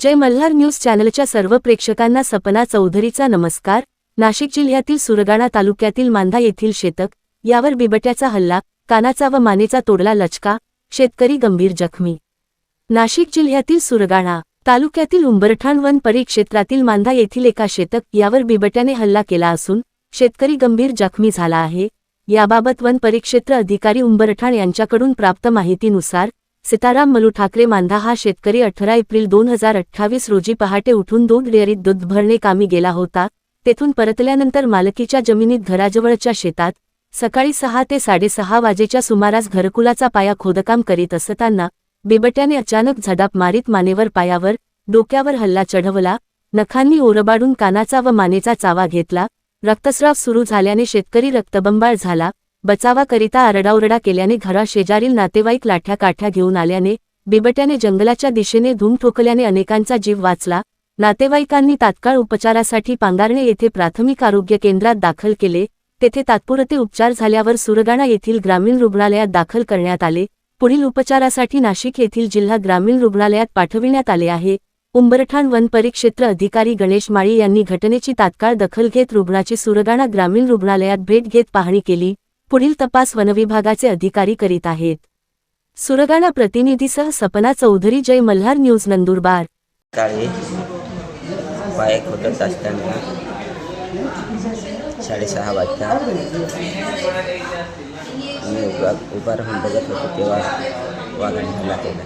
जय Malhar news चॅनलच्या सर्व प्रेक्षकांना सपना चौधरीचा नमस्कार. नाशिक जिल्ह्यातील सुरगाणा तालुक्यातील मांधा येथील शेतक यावर बिबट्याचा हल्ला कानाचा व मानेचा तोडला लचका शेतकरी गंभीर जखमी. नाशिक जिल्ह्यातील सुरगाणा तालुक्यातील उंबरठाण वन परिक्षेत्रातील मांधा येथील एका शेतक यावर बिबट्याने हल्ला केला असून शेतकरी गंभीर जखमी झाला आहे. याबाबत वन परिक्षेत्र अधिकारी उंबरठाण यांच्याकडून प्राप्त माहितीनुसार सीताराम मलू ठाकरे मांधा हा शेतकरी अठरा एप्रिल दोन हजार अठ्ठावीस रोजी पहाटे उठून दूध डेअरीत दूध भरणे कामी गेला होता. तेथून परतल्यानंतर मालकीच्या जमिनीत घराजवळच्या शेतात सकाळी सहा ते साडेसहा वाजेच्या सुमारास घरकुलाचा पाया खोदकाम करीत असताना बिबट्याने अचानक झडाप मारीत मानेवर पायावर डोक्यावर हल्ला चढवला नखांनी ओरबाडून कानाचा व मानेचा चावा घेतला रक्तस्राव सुरू झाल्याने शेतकरी रक्तबंबाळ झाला बचावाकरिता आरडाओरडा केल्याने घराशेजारील नातेवाईक लाठ्या काठ्या घेऊन आल्याने बिबट्याने जंगलाच्या दिशेने धूम ठोकल्याने अनेकांचा जीव वाचला. नातेवाईकांनी तात्काळ उपचारासाठी पांगारणे येथे प्राथमिक आरोग्य केंद्रात दाखल केले. तेथे तात्पुरते उपचार झाल्यावर सुरगाणा येथील ग्रामीण रुग्णालयात दाखल करण्यात आले. पुढील उपचारासाठी नाशिक येथील जिल्हा ग्रामीण रुग्णालयात पाठविण्यात आले आहे. उंबरठाण वन परिक्षेत्र अधिकारी गणेश माळी यांनी घटनेची तात्काळ दखल घेत रुग्णाची सुरगाणा ग्रामीण रुग्णालयात भेट घेत पाहणी केली. पुढील तपास वनविभागाचे अधिकारी करीत आहेत. सुरगाणा प्रतिनिधीसह सपना चौधरी जय मल्हार न्यूज नंदुरबार. असताना साडेसहा वाजता मी उभा उभा राहून बघत होतो तेव्हा वाघाने हल्ला केला.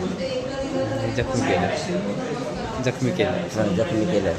जखमी केलं. जखमी केलं. जखमी केलं.